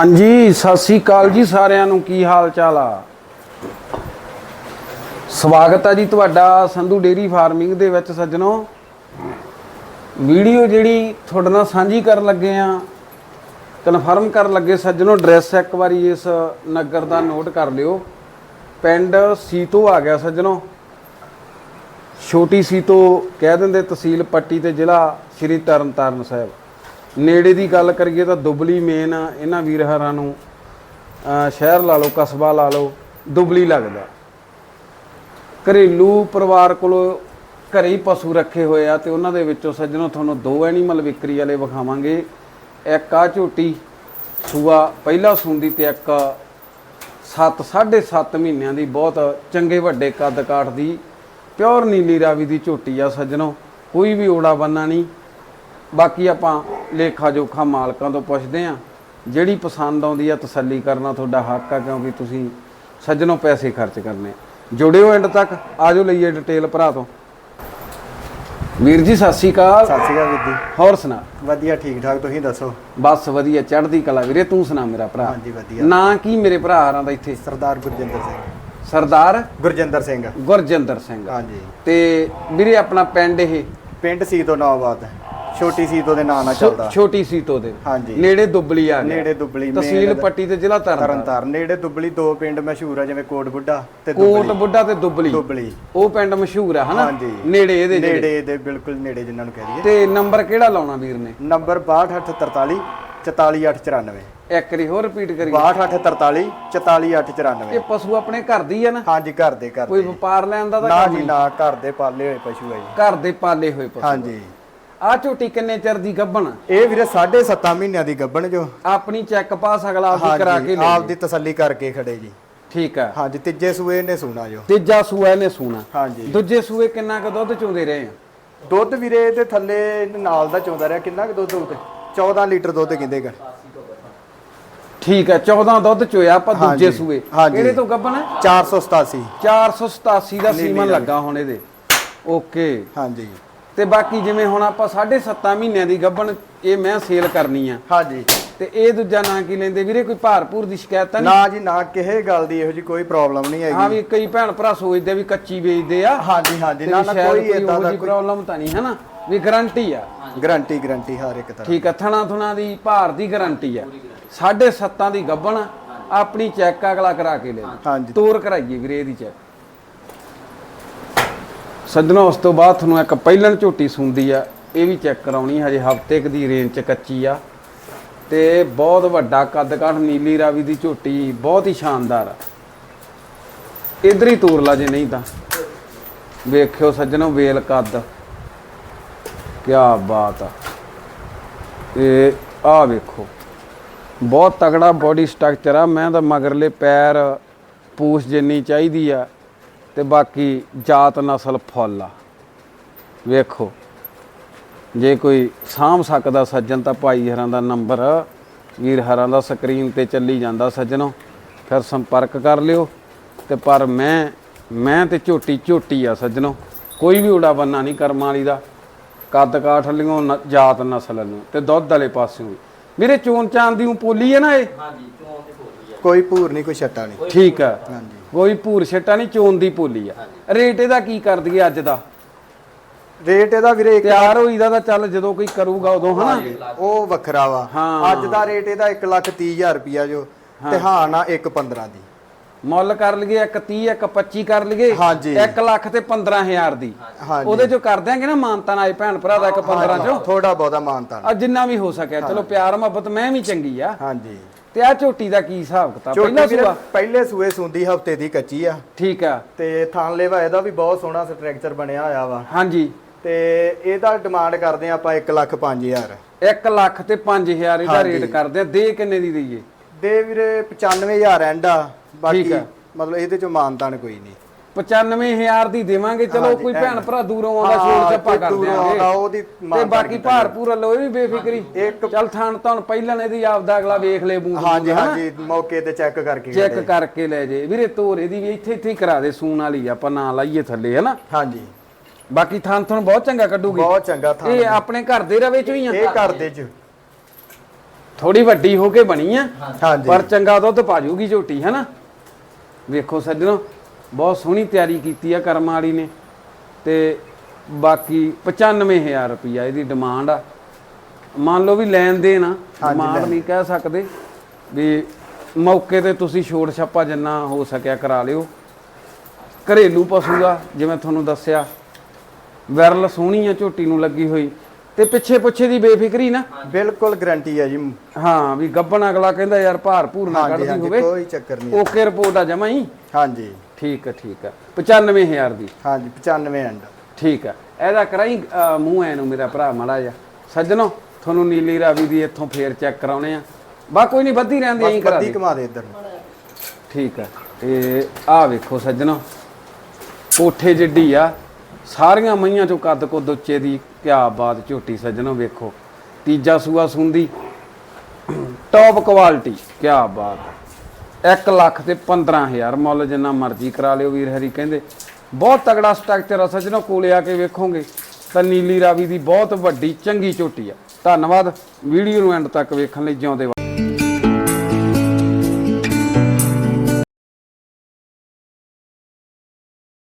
ਹਾਂਜੀ, ਸਤਿ ਸ੍ਰੀ ਅਕਾਲ ਜੀ ਸਾਰਿਆਂ ਨੂੰ। ਕੀ ਹਾਲ ਚਾਲ ਆ? ਸਵਾਗਤ ਆ ਜੀ ਤੁਹਾਡਾ ਸੰਧੂ ਡੇਰੀ ਫਾਰਮਿੰਗ ਦੇ ਵਿੱਚ ਸੱਜਣੋ। ਵੀਡੀਓ ਜਿਹੜੀ ਤੁਹਾਡੇ ਨਾਲ ਸਾਂਝੀ ਕਰਨ ਲੱਗੇ ਆ, ਕਨਫਰਮ ਕਰਨ ਲੱਗੇ ਸੱਜਣੋ, ਐਡਰੈਸ ਇੱਕ ਵਾਰੀ ਇਸ ਨਗਰ ਦਾ ਨੋਟ ਕਰ ਲਿਓ। ਪਿੰਡ ਸੀਤੋ ਆ ਗਿਆ ਸੱਜਣੋ। ਛੋਟੀ ਸੀਤੋ ਕਹਿ ਦਿੰਦੇ ਤਹਿਸੀਲ ਪੱਟੀ ਤੇ ਜ਼ਿਲ੍ਹਾ ਸ਼੍ਰੀ ਤਰਨਤਾਰਨ ਸਾਹਿਬ। ਨੇੜੇ ਦੀ ਗੱਲ ਕਰੀਏ ਤਾਂ ਦੁਬਲੀ ਮੇਨ ਇਹਨਾਂ ਵੀਰ ਹਰਾਂ ਨੂੰ ਸ਼ਹਿਰ ਲਾ ਲਓ, ਕਸਬਾ ਲਾ ਲਓ, ਦੁਬਲੀ ਲੱਗਦਾ। ਘਰੇਲੂ ਪਰਿਵਾਰ ਕੋਲ ਘਰੇ ਹੀ ਪਸ਼ੂ ਰੱਖੇ ਹੋਏ ਆ ਤੇ ਉਹਨਾਂ ਦੇ ਵਿੱਚੋਂ ਸੱਜਣੋ ਤੁਹਾਨੂੰ ਦੋ ਐਨੀਮਲ ਵਿਕਰੀ ਵਾਲੇ ਵਿਖਾਵਾਂਗੇ। ਇੱਕ ਆ ਝੋਟੀ, ਸੂਆ, ਪਹਿਲਾ ਸੂੰਦੀ ਤੇ ਇੱਕ 7 7.5 ਮਹੀਨਿਆਂ ਦੀ ਬਹੁਤ ਚੰਗੇ ਵੱਡੇ ਕੱਦ ਕਾਠ ਦੀ ਪਿਓਰ ਨੀਲੀ ਰਾਵੀ ਦੀ ਝੋਟੀ ਆ ਸੱਜਣੋ। ਕੋਈ ਵੀ ਓੜਾ ਬੰਨਾ ਨਹੀਂ। ਬਾਕੀ ਆਪਾਂ ਲੇਖਾ ਜੋਖਾ ਮਾਲਕਾਂ ਤੋਂ ਪੁੱਛਦੇ ਆ ਜਿਹੜੀ ਪਸੰਦ ਆਉਂਦੀ ਆ ਤਸੱਲੀ ਕਰਨਾ ਤੁਹਾਡਾ ਹੱਕ ਆ ਕਿਉਂਕਿ ਤੁਸੀਂ ਸੱਜਣੋਂ ਪੈਸੇ ਖਰਚ ਕਰਨੇ ਜੁੜਿਓ ਐਂਡ ਤੱਕ ਆਜੋ ਲਈਏ ਡਿਟੇਲ ਭਰਾ ਤੋਂ। ਵੀਰ ਜੀ ਸਤਿ ਸ਼੍ਰੀ ਅਕਾਲ। ਸਤਿ ਸ਼੍ਰੀ ਅਕਾਲ ਵੀਰ ਜੀ। ਹੋਰ ਸੁਣਾ। ਵਧੀਆ ਠੀਕ ਠਾਕ ਤੁਸੀਂ ਦੱਸੋ? ਬਸ ਵਧੀਆ ਚੜ੍ਹਦੀ ਕਲਾ ਵੀਰੇ ਤੂੰ ਸੁਣਾ ਮੇਰਾ ਭਰਾ। ਹਾਂਜੀ ਵਧੀਆ। ਨਾਂ ਕੀ ਮੇਰੇ ਭਰਾ ਹਰਾਂ ਦਾ ਇੱਥੇ? ਸਰਦਾਰ ਗੁਰਜਿੰਦਰ ਸਿੰਘ। ਸਰਦਾਰ? ਗੁਰਜਿੰਦਰ ਸਿੰਘ। ਗੁਰਜਿੰਦਰ ਸਿੰਘ। ਹਾਂਜੀ। ਤੇ ਵੀਰੇ ਆਪਣਾ ਪਿੰਡ ਇਹ? ਪਿੰਡ ਸੀਤੋ ਨਵਾਬਾਦ ਛੋਟੀ ਸੀਤੋ ਦੇ ਨਾਂ ਨਾਲ ਚੱਲਦਾ। ਛੋਟੀ ਸੀਤੋ ਦੇ ਹਾਂਜੀ। ਨੇੜੇ ਦੁੱਬਲੀ ਆ ਗਿਆ। ਨੇੜੇ ਦੁੱਬਲੀ ਤਹਿਸੀਲ ਪੱਟੀ ਤੇ ਜ਼ਿਲ੍ਹਾ ਤਰਨਤਾਰਨ। ਤਰਨਤਾਰਨ। ਨੇੜੇ ਦੁੱਬਲੀ ਦੋ ਪਿੰਡ ਮਸ਼ਹੂਰ ਆ ਜਿਵੇਂ ਕੋਟ ਬੁੱਢਾ ਤੇ ਕੋਟ ਦੁੱਬਲੀ ਬੁੱਢਾ ਤੇ ਦੁੱਬਲੀ। ਦੁੱਬਲੀ। ਉਹ ਪਿੰਡ ਮਸ਼ਹੂਰ ਆ ਹਨਾ? ਹਾਂਜੀ। ਨੇੜੇ ਇਹਦੇ ਜਿਹੜੇ। ਨੇੜੇ ਦੇ ਬਿਲਕੁਲ ਨੇੜੇ ਜਿਨ੍ਹਾਂ ਨੂੰ ਕਹਿ ਦਈਏ। ਤੇ ਨੰਬਰ ਕਿਹੜਾ ਲਾਉਣਾ ਵੀਰ ਨੇ? ਨੰਬਰ 6243 44894 ਇੱਕ ਵਾਰੀ ਹੋਰ ਰਿਪੀਟ ਕਰੀਏ। 6243 44894 ਇਹ ਪਸ਼ੂ ਆਪਣੇ ਘਰ ਦੀ ਆ ਨਾ? ਹਾਂਜੀ ਘਰ ਦੇ ਘਰ ਕੋਈ ਦੇ। ਵਪਾਰ ਲੈਣ ਦਾ ਤਾਂ ਨਾ ਜੀ ਨਾ ਘਰ ਦੇ ਪਾਲੇ ਹੋਏ ਪਸ਼ੂ ਆ ਜੀ। ਘਰ ਦੇ ਪਾਲੇ ਹੋਏ ਪਸ਼ੂ ਹਾਂਜੀ। ਆ ਝੋਟੀ ਕਿੰਨੇ ਚਿਰ ਦੀ ਗੱਭਣ? ਇਹ ਵੀਰੇ 7.5 ਮਹੀਨਿਆਂ ਦੀ ਗੱਭਣ ਜੋ। ਆਪਣੀ ਚੈੱਕ ਪਾਸ ਅਗਲਾ ਆਪਦੀ ਕਰਾ ਕੇ ਲੈ ਆਪ ਦੀ ਤਸੱਲੀ ਕਰਕੇ ਖੜੇ ਜੀ। ਠੀਕ ਆ। ਹਾਂਜੀ ਤੀਜੇ ਸੂਏ ਨੇ ਸੁਣਾ ਜੋ। ਤੀਜਾ ਸੂਆ ਇਹਨੇ ਸੂਣਾ। ਹਾਂਜੀ। ਦੂਜੇ ਸੂਏ ਕਿੰਨਾ ਕੁ ਦੁੱਧ ਚੋਂਦੇ ਰਹੇ ਆ? ਦੁੱਧ ਵੀਰੇ ਤੇ ਥੱਲੇ ਇਹਦੇ ਨਾਲ ਦਾ ਚੋਂਦਾ ਰਿਹਾ। ਕਿੰਨਾ ਕੁ ਦੁੱਧ ਹੋਊ 14 ਲੀਟਰ ਦੁੱਧ ਕਹਿੰਦੇ ਕਰ ਠੀਕ ਆ 14 ਦੁੱਧ ਚੋਇਆ ਆਪਾਂ ਦੂਜੇ ਸੂਏ। ਕਿਹੜੇ ਤੋਂ ਗੱਭਣ ਹੈ 487 487 ਦਾ ਸੀਮਨ ਲੱਗਾ ਹੁਣ ਇਹਦੇ। ਓਕੇ। ਹਾਂਜੀ। ਤੇ ਬਾਕੀ ਜਿਵੇਂ ਹੁਣ ਆਪਾਂ 7.5 ਮਹੀਨਿਆਂ ਦੀ ਗੱਭਣ ਇਹ ਮੈਂ ਸੇਲ ਕਰਨੀ ਆ। ਹਾਂਜੀ। ਤੇ ਇਹ ਦੂਜਾ ਨਾਂ ਕੀ ਲੈਂਦੇ? ਵੀਰੇ ਕੋਈ ਭਾਰਪੂਰ ਦੀ ਸ਼ਿਕਾਇਤ ਤਾਂ ਨਹੀਂ? ਨਾ ਜੀ ਨਾ ਕਿਸੇ ਗੱਲ ਦੀ ਇਹੋ ਜੀ ਕੋਈ ਪ੍ਰੋਬਲਮ ਨਹੀਂ ਹਾਂ ਹੈਗੀ ਵੀ ਕਈ ਭੈਣ ਭਰਾ ਸੋਚਦੇ ਵੀ ਕੱਚੀ ਵੇਚਦੇ ਆ। ਹਾਂਜੀ ਹਾਂਜੀ। ਨਾ ਨਾ ਕੋਈ ਇਦਾਂ ਦਾ ਕੋਈ ਪ੍ਰੋਬਲਮ ਤਾਂ ਨਹੀਂ ਹੈ ਨਾ ਵੀ ਗਾਰੰਟੀ ਆ। ਗਾਰੰਟੀ ਗਾਰੰਟੀ ਹਰ ਇੱਕ ਤਰ੍ਹਾਂ ਠੀਕ ਆ ਥਣਾ ਥੁਣਾ ਦੀ ਭਾਰ ਦੀ ਗਾਰੰਟੀ ਆ। 7.5 ਦੀ ਗੱਭਣ ਆਪਣੀ ਚੈੱਕ ਅਗਲਾ ਕਰਾ ਕੇ ਲੈ ਹਾਂਜੀ। ਤੋਰ ਕਰਾਈਏ ਵੀਰੇ ਇਹਦੀ ਚੈੱਕ ਸੱਜਣੋ ਉਸ ਤੋਂ ਬਾਅਦ ਤੁਹਾਨੂੰ ਇੱਕ ਪਹਿਲਣ ਝੋਟੀ ਸੁੰਦੀ ਆ, ਇਹ ਵੀ ਚੈੱਕ ਕਰਾਉਣੀ ਹਜੇ ਹਫ਼ਤੇ ਕ ਦੀ ਰੇਂਜ ਚ ਕੱਚੀ ਆ। ਤੇ ਬਹੁਤ ਵੱਡਾ ਕੱਦ ਕਾਠ ਨੀਲੀ ਰਾਵੀ ਦੀ ਝੋਟੀ ਬਹੁਤ ਹੀ ਸ਼ਾਨਦਾਰ ਆ। ਇਧਰ ਹੀ ਤੋਰ ਲਾ ਜੇ ਨਹੀਂ ਤਾਂ। ਵੇਖਿਓ ਸੱਜਣੋ ਵੇਲ ਕੱਦ। ਕੀ ਬਾਤ ਆ। ਤੇ ਆਹ ਵੇਖੋ। ਬਹੁਤ ਤਗੜਾ ਬੋਡੀ ਸਟਰਕਚਰ ਆ, ਮੈਂ ਤਾਂ ਮਗਰਲੇ ਪੈਰ ਪੂਛ ਜਿੰਨੀ ਚਾਹੀਦੀ ਆ। ਤੇ ਬਾਕੀ ਜਾਤ ਨਸਲ ਫੁੱਲ ਆ। ਵੇਖੋ ਜੇ ਕੋਈ ਸਾਂਭ ਸਕਦਾ ਸੱਜਣ ਤਾਂ ਭਾਈ ਹਰਾਂ ਦਾ ਨੰਬਰ ਵੀਰ ਹਰਾਂ ਦਾ ਸਕਰੀਨ ਤੇ ਚੱਲੀ ਜਾਂਦਾ ਸੱਜਣੋ ਫਿਰ ਸੰਪਰਕ ਕਰ ਲਿਓ। ਤੇ ਪਰ ਮੈਂ ਮੈਂ ਤੇ ਝੋਟੀ ਝੋਟੀ ਆ ਸੱਜਣੋ ਕੋਈ ਵੀ ਉਡਾ ਬੰਨਾ ਨਹੀਂ ਕਰਮਾਂ ਵਾਲੀ ਦਾ। ਕੱਦ ਕਾਠ ਲਿਓ ਜਾਤ ਨਸਲ ਨੂੰ ਤੇ ਦੁੱਧ ਵਾਲੇ ਪਾਸਿਓਂ ਵੀ। ਮੇਰੇ ਚੋਣ ਚਾਂਦ ਦੀ ਪੋਲੀ ਹੈ ਨਾ ਇਹ? ਕੋਈ ਭੂਰ ਨਹੀਂ ਕੋਈ ਛੱਟਾ ਨਹੀਂ। ਠੀਕ ਆ। ਹਾਂਜੀ। ਕੋਈ ਭੂਰ ਛਟਾ ਨਹੀਂ ਚੋਣ ਦੀ ਪੋਲੀ ਆ। ਰੇਟ ਇਹਦਾ ਕੀ ਕਰ ਦਈਏ ਅੱਜ ਦਾ? ਰੇਟ ਇਹਦਾ ਵੀਰੇ ਇੱਕ ਤਿਆਰ ਹੋਈ ਦਾ ਤਾਂ ਚੱਲ ਜਦੋਂ ਕੋਈ ਕਰੂਗਾ ਉਦੋਂ ਹਨਾ? ਉਹ ਵੱਖਰਾ ਵਾ। ਅੱਜ ਦਾ ਰੇਟ ਇਹਦਾ 1 ਲੱਖ 30 ਹਜ਼ਾਰ ਰੁਪਿਆ ਜੋ ਤੇ ਹਾਂ ਨਾ 1 15 ਦੀ। ਮੁੱਲ ਕਰ ਲਈਏ ਇੱਕ 30 ਇੱਕ 25 ਕਰ ਲਈਏ ਹਾਂਜੀ। 1 ਲੱਖ ਤੇ 15000 ਦੀ। ਉਹਦੇ ਚੋਂ ਕਰ ਦਿਆਂਗੇ ਨਾ ਮਾਨਤਾਨ ਆਏ ਭੈਣ ਭਰਾ ਦਾ ਇੱਕ 15 ਚੋਂ? ਥੋੜਾ ਬਹੁਤਾ ਮਾਨਤਾ ਆ ਜਿੰਨਾ ਵੀ ਹੋ ਸਕਿਆ ਚਲੋ ਪਿਆਰ ਮੁਹੱਬਤ ਮੈਂ ਵੀ ਚੰਗੀ ਆ। ਹਾਂਜੀ। ਤੇ ਆ ਝੋਟੀ ਦਾ ਕੀ ਹਿਸਾਬ ਕਿਤਾਬ? ਪਹਿਲਾ ਵੀਰੇ ਸੂਆ ਪਹਿਲੇ ਸੂਏ ਸੁੰਦੀ ਹਫ਼ਤੇ ਦੀ ਕੱਚੀ ਆ। ਠੀਕ ਆ। ਤੇ ਥਾਨ ਲੇਵਾ ਇਹਦਾ ਵੀ ਬਹੁਤ ਸੋਹਣਾ ਸਟਰਕਚਰ ਬਣਿਆ ਹੋਇਆ ਵਾ। ਹਾਂਜੀ। ਤੇ ਇਹਦਾ ਡਿਮਾਂਡ ਕਰਦੇ ਆ ਆਪਾਂ 1 ਲੱਖ 5000 1 ਲੱਖ ਤੇ 5000 ਇਹਦਾ ਹਾਂਜੀ। ਰੇਟ ਕਰਦੇ ਆ। ਦੇ ਕਿੰਨੇ ਦੀ ਦਈਏ? ਦੇ ਵੀਰੇ 95000 ਐਂਡ ਆ। ਬਾਕੀ ਠੀਕ ਆ। ਮਤਲਬ ਇਹਦੇ ਚੋਂ ਮਾਨਤਾਨ ਕੋਈ ਨਹੀਂ। 95000 ਦੀ ਦੇਵਾਂਗੇ ਚਲੋ ਕੋਈ। ਭੈਣ ਭਰਾ ਦੂਰੋਂ ਆਉਂਦਾ ਛੋੜ ਛੱਪਾ ਕਰ ਦਿਆਂਗੇ ਤੇ ਬਾਕੀ ਭਾਰ ਪੂਰਾ ਲੋ ਇਹ ਵੀ ਬੇਫਿਕਰੀ। ਚੱਲ ਥਾਣ ਤਾਂ ਪਹਿਲਾਂ ਇਹਦੀ ਆਪਦਾ ਅਗਲਾ ਵੇਖ ਲੈ ਬੂੰਦ ਹਾਂਜੀ ਹਾਂਜੀ ਮੌਕੇ ਤੇ ਚੈੱਕ ਕਰਕੇ ਚੈੱਕ। ਕਰਕੇ ਲੈ ਜੇ ਵੀਰੇ ਤੋਰ ਇਹਦੀ ਵੀ ਇੱਥੇ ਇੱਥੇ ਕਰਾ ਦੇ ਸੂਣ ਵਾਲੀ ਆਪਾਂ ਨਾਂ ਲਾਈਏ ਥੱਲੇ ਹਨਾ? ਹਾਂਜੀ। ਬਾਕੀ ਥਾਣ ਥਣ ਬਹੁਤ ਚੰਗਾ ਕੱਢੂਗੀ। ਬਹੁਤ ਚੰਗਾ ਥਾਨ ਇਹ ਆਪਣੇ ਘਰ ਦੇ ਰਵੇ ਚੋਂ ਹੀ ਆ ਇਹ ਘਰ ਦੇ ਚ। ਥੋੜੀ ਵੱਡੀ ਹੋ ਕੇ ਬਣੀ ਆ ਹਾਂਜੀ। ਪਰ ਚੰਗਾ ਦੁੱਧ ਪਾ ਜੂਗੀ ਝੋਟੀ ਹੈ ਨਾ ਵੇਖੋ ਸੱਜਣੋ ਬਹੁਤ ਸੋਹਣੀ ਤਿਆਰੀ ਕੀਤੀ ਆ ਕਰਮ ਵਾਲੀ ਨੇ ਤੇ ਬਾਕੀ 95000 ਰੁਪਿਆ ਇਹਦੀ ਡਿਮਾਂਡ ਆ। ਮੰਨ ਲਓ ਵੀ ਲੈਣ ਦੇਣ ਆ ਡਿਮਾਂਡ ਨਹੀਂ ਕਹਿ ਸਕਦੇ ਵੀ ਮੌਕੇ ਤੇ ਤੁਸੀਂ ਛੋੜ ਛਾਪਾ ਜਿੰਨਾ ਹੋ ਸਕਿਆ ਕਰਾ ਲਿਓ। ਘਰੇਲੂ ਪਸ਼ੂ ਆ ਜਿਵੇਂ ਤੁਹਾਨੂੰ ਦੱਸਿਆ। ਵਿਰਲ ਸੋਹਣੀ ਆ ਝੋਟੀ ਨੂੰ ਲੱਗੀ ਹੋਈ। ਤੇ ਪਿੱਛੇ ਪੁੱਛੇ ਦੀ ਬੇਫਿਕਰੀ ਨਾ। ਬਿਲਕੁਲ ਗਰੰਟੀ ਹੈ ਜੀ। ਹਾਂ ਵੀ ਗੱਬਣ ਅਗਲਾ ਕਹਿੰਦਾ ਯਾਰ ਭਾਰ ਭੂਰ ਨਾ ਕੱਢਦੀ ਹੋਵੇ। ਕੋਈ ਚੱਕਰ ਨਹੀਂ ਓਕੇ ਰਿਪੋਰਟ ਆ ਜਮਾ ਹੀ। ਹਾਂਜੀ। ਠੀਕ ਹੈ ਠੀਕ ਹੈ। 95000 ਦੀ। ਹਾਂਜੀ 95 ਐਂਡ। ਠੀਕ ਹੈ। ਇਹਦਾ ਕਰਾਈ ਮੂੰਹ ਐ ਨੂੰ ਮੇਰਾ ਭਰਾ ਮਾੜਾ ਜਾ ਸੱਜਣੋ ਤੁਹਾਨੂੰ ਨੀਲੀ ਰਾਵੀ ਦੀ ਇੱਥੋਂ ਫੇਰ ਚੈੱਕ ਕਰਾਉਣੇ ਆ। ਬਾ ਕੋਈ ਨਹੀਂ ਵੱਧੀ ਰਹਿੰਦੀ ਐਂ ਕਰਾ ਦੇ। ਘੁਮਾ ਦੇ ਇੱਧਰ। ਠੀਕ ਹੈ। ਤੇ ਆਹ ਵੇਖੋ ਸੱਜਣੋ ਕੋਠੇ ਜਿੱਡੀ ਆ। ਸਾਰੀਆਂ ਮਈਆਂ ਚੋਂ ਕੱਦ ਕੋ ਉੱਚੇ ਦੀ। ਕਿਆ ਬਾਤ ਝੋਟੀ ਸੱਜਣੋ ਵੇਖੋ। ਤੀਜਾ ਸੂਆ ਸੁੰਦੀ। ਟੌਪ ਕੁਆਲਿਟੀ ਕਿਆ ਬਾਤ। 1 ਲੱਖ ਤੇ 15000 ਮੁੱਲ ਜਿੰਨਾ ਮਰਜ਼ੀ ਕਰਾ ਲਿਓ ਵੀਰ ਹਰੀ ਕਹਿੰਦੇ। ਬਹੁਤ ਤਗੜਾ ਸਟਰਕਚਰ ਆ ਸੱਜਣੋ, ਕੋਲੇ ਆ ਕੇ ਵੇਖੋਗੇ। ਤਾਂ ਨੀਲੀ ਰਾਵੀ ਦੀ ਬਹੁਤ ਵੱਡੀ ਚੰਗੀ ਝੋਟੀ ਆ। ਧੰਨਵਾਦ। ਵੀਡੀਓ ਨੂੰ ਐਂਡ ਤੱਕ ਵੇਖਣ ਲਈ ਜਿਉਂਦੇ